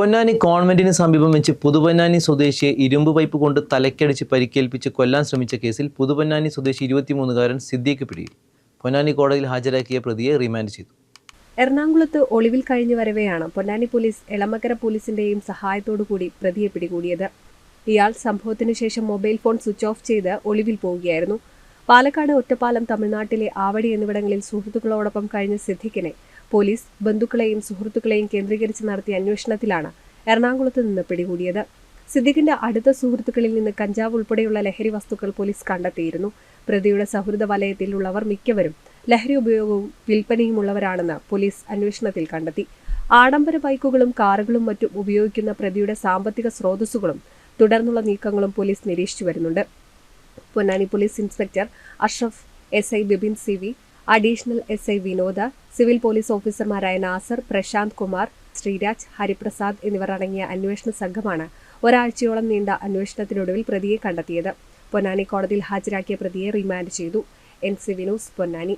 പൊന്നാനി കോൺവെന്റിന് സമീപം വെച്ച് പുതുപൊന്നാനി സ്വദേശിയെ ഇരുമ്പ് പൈപ്പ് കൊണ്ട് തലക്കടിച്ച് പരിക്കേൽപ്പിച്ച് കൊല്ലാൻ ശ്രമിച്ച കേസിൽ പുതുപൊന്നാനി സ്വദേശി ഇരുപത്തിമൂന്നുകാരൻ സിദ്ദീഖ് പിടിയിൽ. പൊന്നാനി കോടതിയിൽ ഹാജരാക്കിയ പ്രതിയെ റിമാൻഡ് ചെയ്തു. എറണാകുളത്ത് ഒളിവിൽ കഴിഞ്ഞു വരവെയാണ് പൊന്നാനി പോലീസ് എളമക്കര പോലീസിന്റെയും സഹായത്തോടു കൂടി പ്രതിയെ പിടികൂടിയത്. ഇയാൾ സംഭവത്തിനു ശേഷം മൊബൈൽ ഫോൺ സ്വിച്ച് ഓഫ് ചെയ്ത് ഒളിവിൽ പോവുകയായിരുന്നു. പാലക്കാട് ഒറ്റപ്പാലം തമിഴ്നാട്ടിലെ ആവടി എന്നിവിടങ്ങളിൽ സുഹൃത്തുക്കളോടൊപ്പം കഴിഞ്ഞ സിദ്ദിഖിനെ പോലീസ് ബന്ധുക്കളെയും സുഹൃത്തുക്കളെയും കേന്ദ്രീകരിച്ച് നടത്തിയ അന്വേഷണത്തിലാണ് എറണാകുളത്ത് നിന്ന് പിടികൂടിയത്. സിദ്ദിഖിന്റെ അടുത്ത സുഹൃത്തുക്കളിൽ നിന്ന് കഞ്ചാവ് ഉൾപ്പെടെയുള്ള ലഹരി വസ്തുക്കൾ പോലീസ് കണ്ടെത്തിയിരുന്നു. പ്രതിയുടെ സൗഹൃദ വലയത്തിലുള്ളവർ മിക്കവരും ലഹരി ഉപയോഗവും വിൽപ്പനയും ഉള്ളവരാണെന്ന് പോലീസ് അന്വേഷണത്തിൽ കണ്ടെത്തി. ആഡംബര ബൈക്കുകളും കാറുകളും മറ്റും ഉപയോഗിക്കുന്ന പ്രതിയുടെ സാമ്പത്തിക സ്രോതസ്സുകളും തുടർന്നുള്ള നീക്കങ്ങളും പോലീസ് നിരീക്ഷിച്ചു വരുന്നുണ്ട്. Ponnani police inspector Ashraf S I Bibin C V additional S I Vinod civil police ഓഫീസർമാരായ നാസർ പ്രശാന്ത് കുമാർ ശ്രീരാജ് ഹരിപ്രസാദ് എന്നിവർ അടങ്ങിയ അന്വേഷണ സംഘമാണ് ഒരാഴ്ചയോളം നീണ്ട അന്വേഷണത്തിനൊടുവിൽ പ്രതിയെ കണ്ടെത്തിയത്. പൊന്നാനി കോടതിയിൽ ഹാജരാക്കിയ പ്രതിയെ റിമാൻഡ് ചെയ്തു. N C Vinos Ponnani.